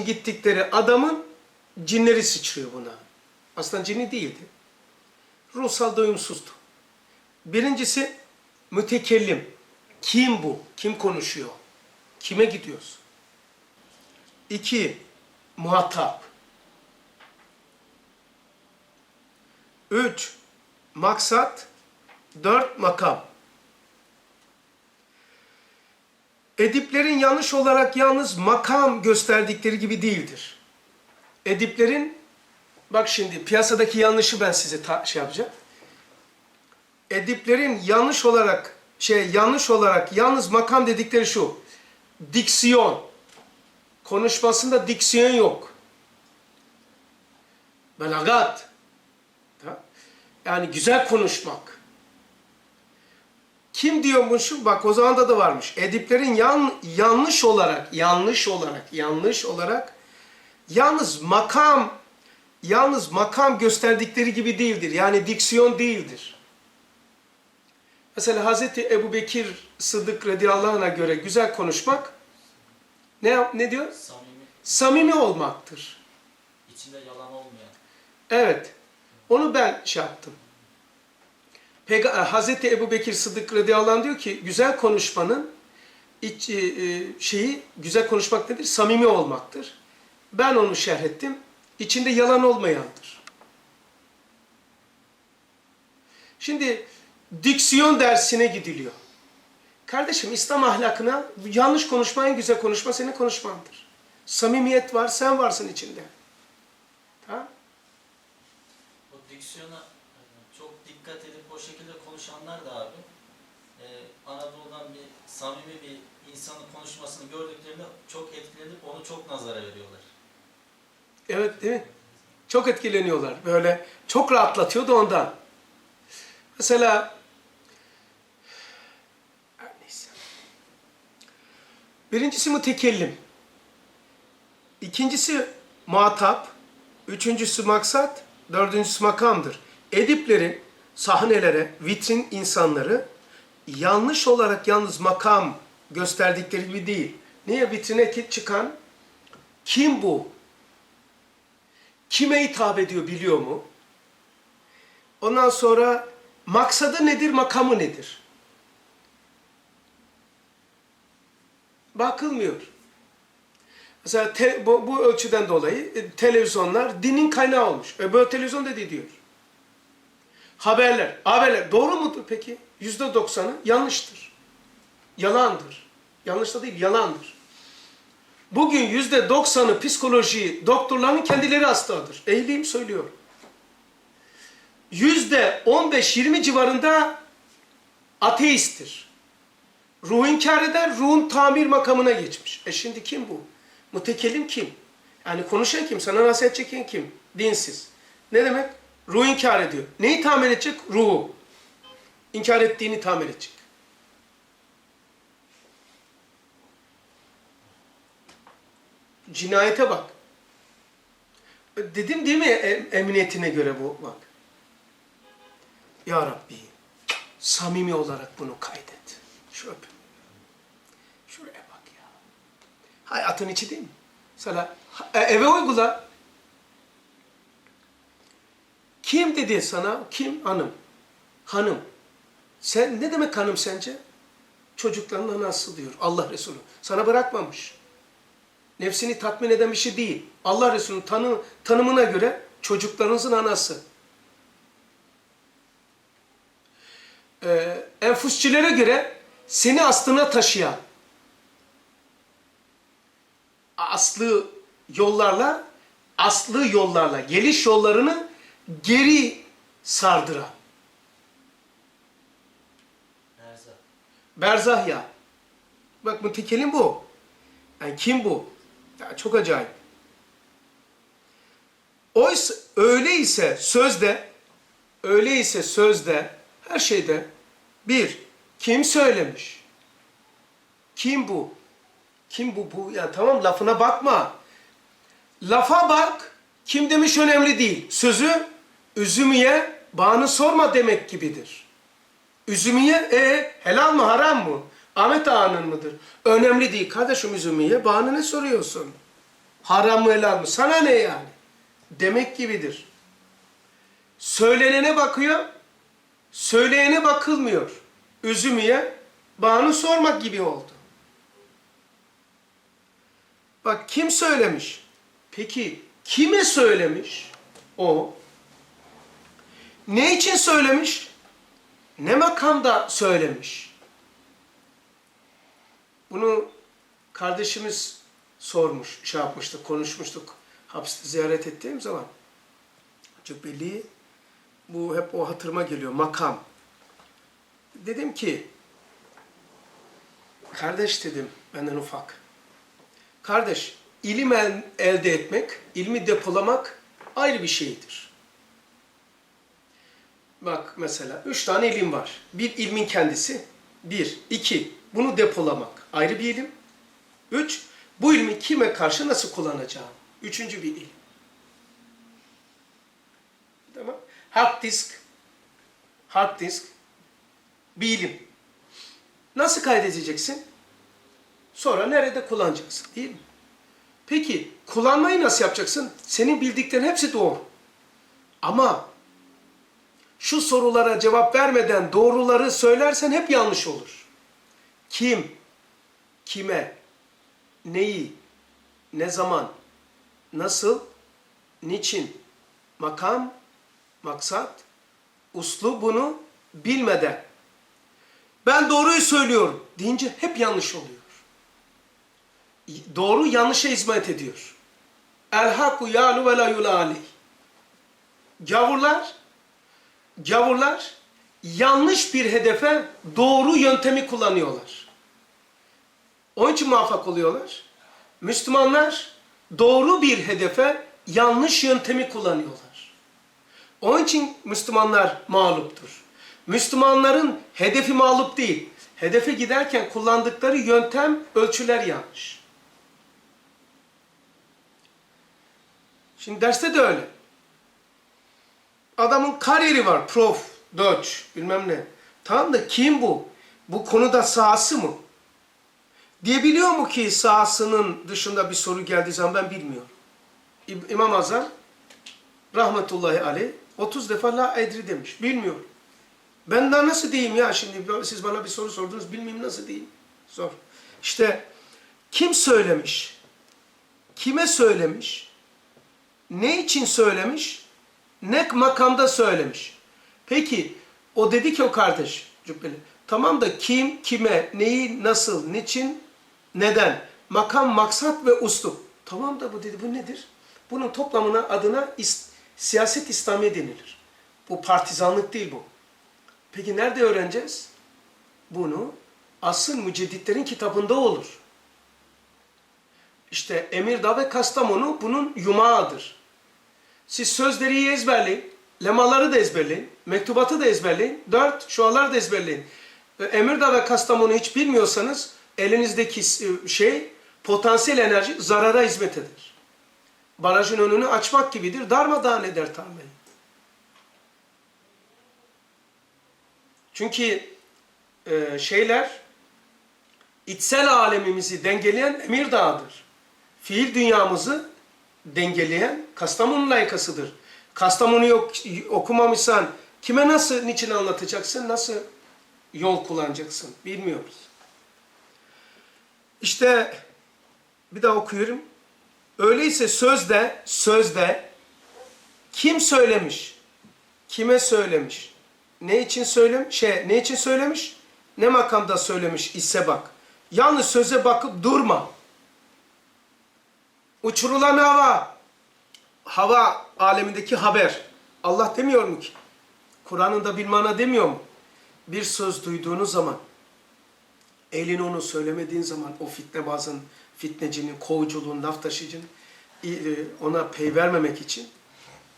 gittikleri adamın cinleri sıçrıyor buna. Aslında cini değildi. Ruhsal doyumsuzdu. Birincisi mütekellim. Kim bu? Kim konuşuyor? Kime gidiyoruz? İki, muhatap. Üç, maksat. Dört, makam. Ediplerin yanlış olarak yalnız makam gösterdikleri gibi değildir. Ediplerin, bak şimdi piyasadaki yanlışı ben size şey yapacağım. Ediplerin yanlış olarak, şey yanlış olarak yalnız makam dedikleri şu. Diksiyon. Konuşmasında diksiyon yok. Belagat. Yani güzel konuşmak. Kim diyormuş? Bak o zaman da da varmış. Ediplerin yan, yanlış olarak, yanlış olarak, yanlış olarak yalnız makam, yalnız makam gösterdikleri gibi değildir. Yani diksiyon değildir. Mesela Hazreti Ebu Bekir Sıddık radıyallahu anh'a göre güzel konuşmak ne, ne diyor? Samimi, Samimi olmaktır. içinde yalan olmayan. Evet. Onu ben şey yaptım. E, Hazreti Ebu Bekir Sıddık radıyallahu anh diyor ki güzel konuşmanın iç, e, e, şeyi güzel konuşmak nedir? Samimi olmaktır. Ben onu şerh ettim. İçinde yalan olmayandır. Şimdi diksiyon dersine gidiliyor. Kardeşim İslam ahlakına yanlış konuşma en güzel konuşma senin konuşmandır. Samimiyet var, sen varsın içinde. Tamam? O diksiyona dikkat edip o şekilde konuşanlar da abi e, Anadolu'dan bir samimi bir insanın konuşmasını gördüklerinde çok etkilenip onu çok nazara veriyorlar. Evet değil mi? Çok etkileniyorlar. Böyle çok rahatlatıyor da ondan. Mesela neyse. Birincisi mütekellim. İkincisi muhatap. Üçüncüsü maksat. Dördüncüsü makamdır. Ediplerin sahnelere, vitrin insanları yanlış olarak yalnız makam gösterdikleri gibi değil. Niye vitrine çıkan? Kim bu? kime hitap ediyor biliyor mu? Ondan sonra maksadı nedir, makamı nedir? Bakılmıyor. Mesela te- bu, bu ölçüden dolayı e, televizyonlar dinin kaynağı olmuş. E böyle televizyon dedi diyor. Haberler, haberler doğru mudur peki? Yüzde doksanı yanlıştır. Yalandır. Yanlış da değil, yalandır. Bugün yüzde doksanı psikoloji doktorlarının kendileri hastadır. Ehliyim söylüyorum. Yüzde on beş yirmi civarında ateisttir. Ruh inkar eder, ruhun tamir makamına geçmiş. E şimdi kim bu? Mütekellim kim? Yani konuşan kim? Sana nasihat çeken kim? Dinsiz. Ne demek? Ruh inkar ediyor. Neyi tamir edecek? Ruhu. İnkar ettiğini tamir edecek. Cinayete bak. Dedim değil mi em- emniyetine göre bu bak. Ya Rabbi samimi olarak bunu kaydet. Şu öp. Şuraya bak ya. Hayatın içi değil mi? Mesela e, eve uygula. Kim dedi sana? Kim? Hanım. Hanım. Sen ne demek hanım sence? Çocukların anası diyor Allah Resulü. Sana bırakmamış nefsini tatmin eden bir şey değil. Allah Resulü'nün tanı, tanımına göre çocuklarınızın anası. Ee, enfusçilere göre seni aslına taşıyan, aslı yollarla, aslı yollarla, geliş yollarını geri sardıran. Erzak. Berzah ya. Bak mütekelim bu. Yani kim bu? Ya çok acayip. Oysa öyleyse sözde, öyleyse sözde, her şeyde bir, kim söylemiş? Kim bu? Kim bu? Bu ya tamam lafına bakma. Lafa bak. Kim demiş önemli değil. Sözü üzümü ye, bağını sorma demek gibidir. Üzümü ye, e, helal mı haram mı? Ahmet Ağa'nın mıdır? Önemli değil. Kardeşim üzümü ye, bağını ne soruyorsun? Haram mı helal mı? Sana ne yani? Demek gibidir. Söylenene bakıyor, söyleyene bakılmıyor. Üzümüye bağını sormak gibi oldu. Bak kim söylemiş? Peki kime söylemiş? O. Ne için söylemiş? Ne makamda söylemiş? Bunu kardeşimiz sormuş, şey yapmıştık, konuşmuştuk. Hapiste ziyaret ettiğim zaman. Cübbeli, bu hep o hatırıma geliyor, makam. Dedim ki, kardeş dedim, benden ufak. Kardeş, ilim el- elde etmek, ilmi depolamak ayrı bir şeydir. Bak mesela üç tane ilim var. Bir ilmin kendisi. Bir. iki Bunu depolamak. Ayrı bir ilim. Üç. Bu ilmi kime karşı nasıl kullanacağım? Üçüncü bir ilim. Tamam. Hard disk. Hard disk. Bir ilim. Nasıl kaydedeceksin? Sonra nerede kullanacaksın değil mi? Peki kullanmayı nasıl yapacaksın? Senin bildiklerin hepsi doğru. Ama şu sorulara cevap vermeden doğruları söylersen hep yanlış olur. Kim, kime, neyi, ne zaman, nasıl, niçin, makam, maksat, uslu bunu bilmeden ben doğruyu söylüyorum deyince hep yanlış oluyor. Doğru yanlışa hizmet ediyor. El haku yalu ve la. Gavurlar gavurlar yanlış bir hedefe doğru yöntemi kullanıyorlar. Onun için muvaffak oluyorlar. Müslümanlar doğru bir hedefe yanlış yöntemi kullanıyorlar. Onun için Müslümanlar mağluptur. Müslümanların hedefi mağlup değil. Hedefe giderken kullandıkları yöntem, ölçüler yanlış. Şimdi derste de öyle. Adamın kariyeri var. Prof, Deutsch, bilmem ne. Tamam da kim bu? Bu konuda sahası mı? Diyebiliyor mu ki sahasının dışında bir soru geldiği zaman ben bilmiyorum. İmam Azam rahmetullahi aleyh 30 defa la edri demiş. Bilmiyorum. Ben daha nasıl diyeyim ya şimdi siz bana bir soru sordunuz bilmeyeyim nasıl diyeyim. Zor. İşte kim söylemiş? Kime söylemiş? Ne için söylemiş? Ne makamda söylemiş? Peki o dedi ki o kardeş Cübbeli. Tamam da kim, kime, neyi, nasıl, niçin, neden? Makam, maksat ve uslup. Tamam da bu dedi bu nedir? Bunun toplamına adına is- siyaset İslami denilir. Bu partizanlık değil bu. Peki nerede öğreneceğiz? Bunu asıl mücedditlerin kitabında olur. İşte Emirdağ ve Kastamonu bunun yumağıdır. Siz sözleri ezberleyin, lemaları da ezberleyin, mektubatı da ezberleyin, dört şualar da ezberleyin. E, Emirdağ ve Kastamonu hiç bilmiyorsanız elinizdeki e, şey potansiyel enerji zarara hizmet eder. Barajın önünü açmak gibidir, darmadağın eder tarlayı. Çünkü e, şeyler içsel alemimizi dengeleyen Emir Dağı'dır. Fiil dünyamızı dengeleyen Kastamonu layıkasıdır. Kastamonu'yu ok- okumamışsan kime nasıl, niçin anlatacaksın, nasıl yol kullanacaksın bilmiyoruz. İşte bir daha okuyorum. Öyleyse sözde, sözde kim söylemiş? Kime söylemiş? Ne için söylemiş? Şey, ne için söylemiş? Ne makamda söylemiş ise bak. Yalnız söze bakıp durma. Uçurulan hava, hava alemindeki haber. Allah demiyor mu ki? Kur'an'ın da bir mana demiyor mu? Bir söz duyduğunuz zaman, elin onu söylemediğin zaman o fitne bazen fitnecinin, kovuculuğun, laf taşıyıcının e, ona pey vermemek için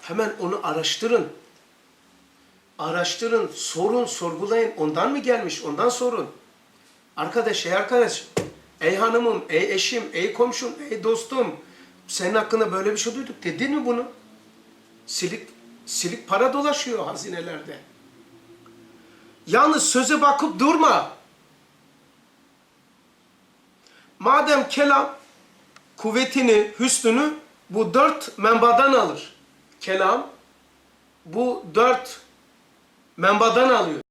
hemen onu araştırın. Araştırın, sorun, sorgulayın. Ondan mı gelmiş? Ondan sorun. Arkadaş, ey arkadaş, ey hanımım, ey eşim, ey komşum, ey dostum, senin hakkında böyle bir şey duyduk. Dedin mi bunu? Silik, silik para dolaşıyor hazinelerde. Yalnız söze bakıp durma. Madem kelam kuvvetini, hüsnünü bu dört menbadan alır. Kelam bu dört menbadan alıyor.